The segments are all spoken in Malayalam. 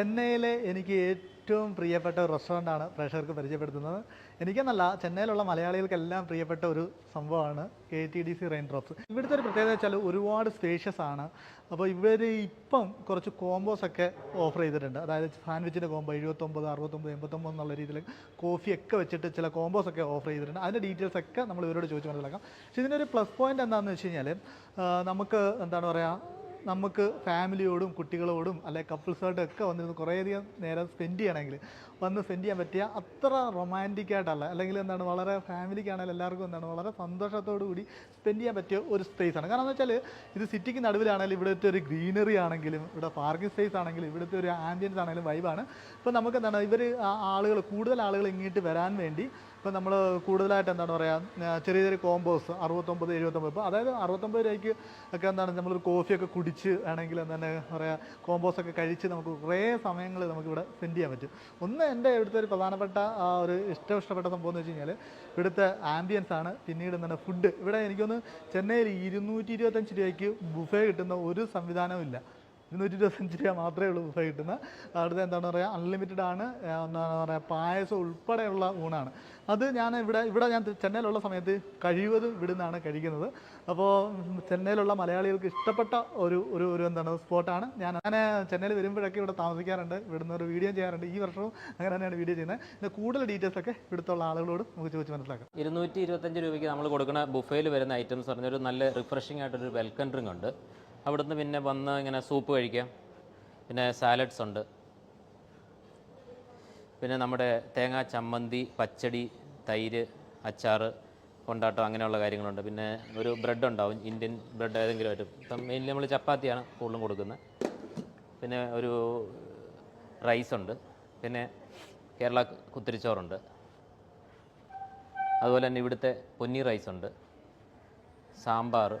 ചെന്നൈയിലെ എനിക്ക് ഏറ്റവും പ്രിയപ്പെട്ട ഒരു റെസ്റ്റോറന്റാണ് പ്രേക്ഷകർക്ക് പരിചയപ്പെടുത്തുന്നത്. എനിക്കെന്നല്ല ചെന്നൈയിലുള്ള മലയാളികൾക്കെല്ലാം പ്രിയപ്പെട്ട ഒരു സംഭവമാണ് K T D C rain drops ഇവിടുത്തെ ഒരു പ്രത്യേകത വെച്ചാൽ ഒരുപാട് സ്പേഷ്യസ് ആണ്. അപ്പോൾ ഇവർ ഇപ്പം കുറച്ച് കോംബോസ് ഒക്കെ ഓഫർ ചെയ്തിട്ടുണ്ട്. അതായത് സാൻഡ്വിച്ചിന്റെ കോംബോ എഴുപത്തൊമ്പത് അറുപത്തൊമ്പത് എൺപത്തൊമ്പത് എന്നുള്ള രീതിയിൽ കോഫി ഒക്കെ വെച്ചിട്ട് ചില കോംബോസ് ഒക്കെ ഓഫർ ചെയ്തിട്ടുണ്ട്. അതിന്റെ ഡീറ്റെയിൽസ് ഒക്കെ നമ്മൾ ഇവരോട് ചോദിച്ച് മനസ്സിലാക്കാം. പക്ഷേ ഇതിന്റെ ഒരു പ്ലസ് പോയിന്റ് എന്താണെന്ന് വെച്ച് കഴിഞ്ഞാൽ നമുക്ക് എന്താണ് പറയുക നമുക്ക് ഫാമിലിയോടും കുട്ടികളോടും അല്ലെ കപ്പിൾസായിട്ടും ഒക്കെ വന്നിരുന്ന് കുറേയധികം നേരം സ്പെൻഡ് ചെയ്യണമെങ്കിൽ വന്ന് സ്പെൻഡ് ചെയ്യാൻ പറ്റിയ അത്ര റൊമാന്റിക് ആയിട്ടല്ല. അല്ലെങ്കിൽ എന്താണ് വളരെ ഫാമിലിക്കാണെങ്കിലും എല്ലാവർക്കും എന്താണ് വളരെ സന്തോഷത്തോടു കൂടി സ്പെൻഡ് ചെയ്യാൻ പറ്റിയ ഒരു സ്പേസ് ആണ്. കാരണം എന്താ വെച്ചാൽ ഇത് സിറ്റിക്ക് നടുവിലാണെങ്കിലും ഇവിടുത്തെ ഒരു ഗ്രീനറി ആണെങ്കിലും ഇവിടെ പാർക്കിംഗ് സ്പേസ് ആണെങ്കിലും ഇവിടുത്തെ ഒരു ആംബിയൻസ് ആണെങ്കിലും വൈബാണ് ഇപ്പോൾ നമുക്ക് എന്താണ് ഇവർ ആളുകൾ കൂടുതൽ ആളുകൾ ഇങ്ങോട്ട് വരാൻ വേണ്ടി ഇപ്പോൾ നമ്മൾ കൂടുതലായിട്ട് എന്താണ് പറയുക ചെറിയ ചെറിയ കോമ്പോസ് അറുപത്തൊമ്പത് എഴുപത്തൊമ്പത്. ഇപ്പോൾ അതായത് അറുപത്തൊമ്പത് രൂപയ്ക്ക് ഒക്കെ എന്താണ് നമ്മളൊരു കോഫിയൊക്കെ കുടിച്ച് ആണെങ്കിൽ എന്താണ് പറയുക കോമ്പോസ് ഒക്കെ കഴിച്ച് നമുക്ക് കുറേ സമയങ്ങൾ നമുക്കിവിടെ സ്പെൻഡ് ചെയ്യാൻ പറ്റും. ഒന്ന് എന്റെ ഇവിടുത്തെ ഒരു പ്രധാനപ്പെട്ട ഒരു ഇഷ്ടം ഇഷ്ടപ്പെട്ട സംഭവം എന്ന് വെച്ച് കഴിഞ്ഞാൽ ഇവിടുത്തെ ആംബിയൻസ് ആണ് പിന്നീട് എന്താണ് ഫുഡ് ഇവിടെ എനിക്കൊന്ന് ചെന്നൈയിൽ ഇരുന്നൂറ്റി ഇരുപത്തഞ്ച് രൂപയ്ക്ക് ബുഫേ കിട്ടുന്ന ഒരു സംവിധാനവും ഇല്ല. ഇരുന്നൂറ്റി ഇരുപത്തഞ്ച് രൂപ മാത്രമേ ഉള്ളൂ ബുഫേ കിട്ടുന്ന. അവിടുത്തെ എന്താണ് പറയുക അൺലിമിറ്റഡ് ആണ്. എന്താണ് പറയുക പായസം ഉൾപ്പെടെയുള്ള ഊണാണ്. അത് ഞാൻ ഇവിടെ ഇവിടെ ഞാൻ ചെന്നൈയിലുള്ള സമയത്ത് കഴിവതും ഇവിടുന്നാണ് കഴിക്കുന്നത്. അപ്പോൾ ചെന്നൈയിലുള്ള മലയാളികൾക്ക് ഇഷ്ടപ്പെട്ട ഒരു ഒരു ഒരു എന്താണ് സ്പോട്ടാണ്. ഞാൻ അങ്ങനെ ചെന്നൈയിൽ വരുമ്പോഴൊക്കെ ഇവിടെ താമസിക്കാറുണ്ട്. ഇവിടുന്ന് ഒരു വീഡിയോ ചെയ്യാറുണ്ട്. ഈ വർഷവും അങ്ങനെ തന്നെയാണ് വീഡിയോ ചെയ്യുന്നത്. പിന്നെ കൂടുതൽ ഡീറ്റെയിൽസ് ഒക്കെ ഇവിടുത്തെ ആളുകളോട് നമുക്ക് ചോദിച്ച് മനസ്സിലാക്കാം. ഇരുന്നൂറ്റി ഇരുപത്തഞ്ച് രൂപയ്ക്ക് നമ്മൾ കൊടുക്കുന്ന ബുഫേയിൽ വരുന്ന ഐറ്റംസ് പറഞ്ഞൊരു നല്ല റിഫ്രഷിംഗ് ആയിട്ടൊരു വെൽക്കം ഡ്രിങ്ക് ഉണ്ട്. അവിടുന്ന് പിന്നെ വന്ന് ഇങ്ങനെ സൂപ്പ് കഴിക്കാം പിന്നെ സാലഡ്സ് ഉണ്ട്. പിന്നെ നമ്മുടെ തേങ്ങാ ചമ്മന്തി പച്ചടി തൈര് അച്ചാറ് കൊണ്ടാട്ടം അങ്ങനെയുള്ള കാര്യങ്ങളുണ്ട്. പിന്നെ ഒരു ബ്രെഡ് ഉണ്ടാവും. ഇന്ത്യൻ ബ്രെഡ് ഏതെങ്കിലും ആയിട്ട്. ഇപ്പം മെയിൻലി നമ്മൾ ചപ്പാത്തിയാണ് കൂടുതലും കൊടുക്കുന്നത്. പിന്നെ ഒരു റൈസ് ഉണ്ട്. പിന്നെ കേരള കുത്തിരിച്ചോറുണ്ട്. അതുപോലെ തന്നെ ഇവിടുത്തെ പൊന്നി റൈസ് ഉണ്ട്. സാമ്പാർ.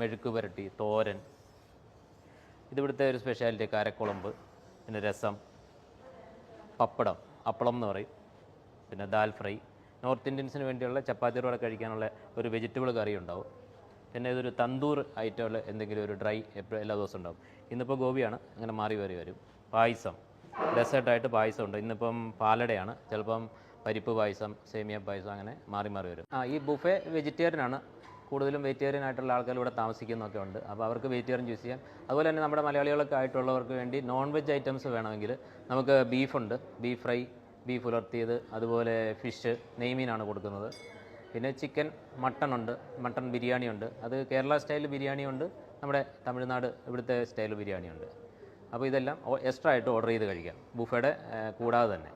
മെഴുക്ക് പുരട്ടി തോരൻ. ഇതിവിടുത്തെ ഒരു സ്പെഷ്യാലിറ്റി കാരക്കുളമ്പ് പിന്നെ രസം പപ്പടം അപ്പളം എന്ന് പറയും. പിന്നെ ദാൽ ഫ്രൈ. നോർത്ത് ഇന്ത്യൻസിന് വേണ്ടിയുള്ള ചപ്പാത്തിയോടെ കഴിക്കാനുള്ള ഒരു വെജിറ്റബിൾ കറി ഉണ്ടാവും. പിന്നെ ഇതൊരു തന്തൂർ ഐറ്റമുള്ള എന്തെങ്കിലും ഒരു ഡ്രൈ എപ്പോഴും എല്ലാ ദിവസവും ഉണ്ടാവും. ഇന്നിപ്പോൾ ഗോപിയാണ് അങ്ങനെ മാറി മാറി വരും. പായസം. ഡെസേർട്ടായിട്ട് പായസം ഉണ്ട് ഇന്നിപ്പം പാലടയാണ്. ചിലപ്പം പരിപ്പ് പായസം സേമിയ പായസം അങ്ങനെ മാറി മാറി വരും. ആ ഈ ബുഫേ വെജിറ്റേറിയൻ ആണ് കൂടുതലും വെജിറ്റേറിയൻ ആയിട്ടുള്ള ആൾക്കാർ ഇവിടെ താമസിക്കുന്നൊക്കെ ഉണ്ട്. അപ്പോൾ അവർക്ക് വെജിറ്റേറിയൻ ചൂസ് ചെയ്യാം. അതുപോലെ തന്നെ നമ്മുടെ മലയാളികളൊക്കെ ആയിട്ടുള്ളവർക്ക് വേണ്ടി നോൺ വെജ് ഐറ്റംസ് വേണമെങ്കിൽ നമുക്ക് ബീഫുണ്ട് ബീഫ് ഫ്രൈ ബീഫ് ഉലർത്തിയത് അതുപോലെ ഫിഷ് നെയ്മീനാണ് കൊടുക്കുന്നത്. പിന്നെ ചിക്കൻ മട്ടൺ ഉണ്ട്. മട്ടൺ ബിരിയാണി ഉണ്ട്. അത് കേരള സ്റ്റൈൽ ബിരിയാണി ഉണ്ട്. നമ്മുടെ തമിഴ്നാട് ഇവിടുത്തെ സ്റ്റൈൽ ബിരിയാണി ഉണ്ട്. അപ്പോൾ ഇതെല്ലാം എക്സ്ട്രാ ആയിട്ട് ഓർഡർ ചെയ്ത് കഴിക്കാം. ബുഫേടെ കൂടാതെ തന്നെ.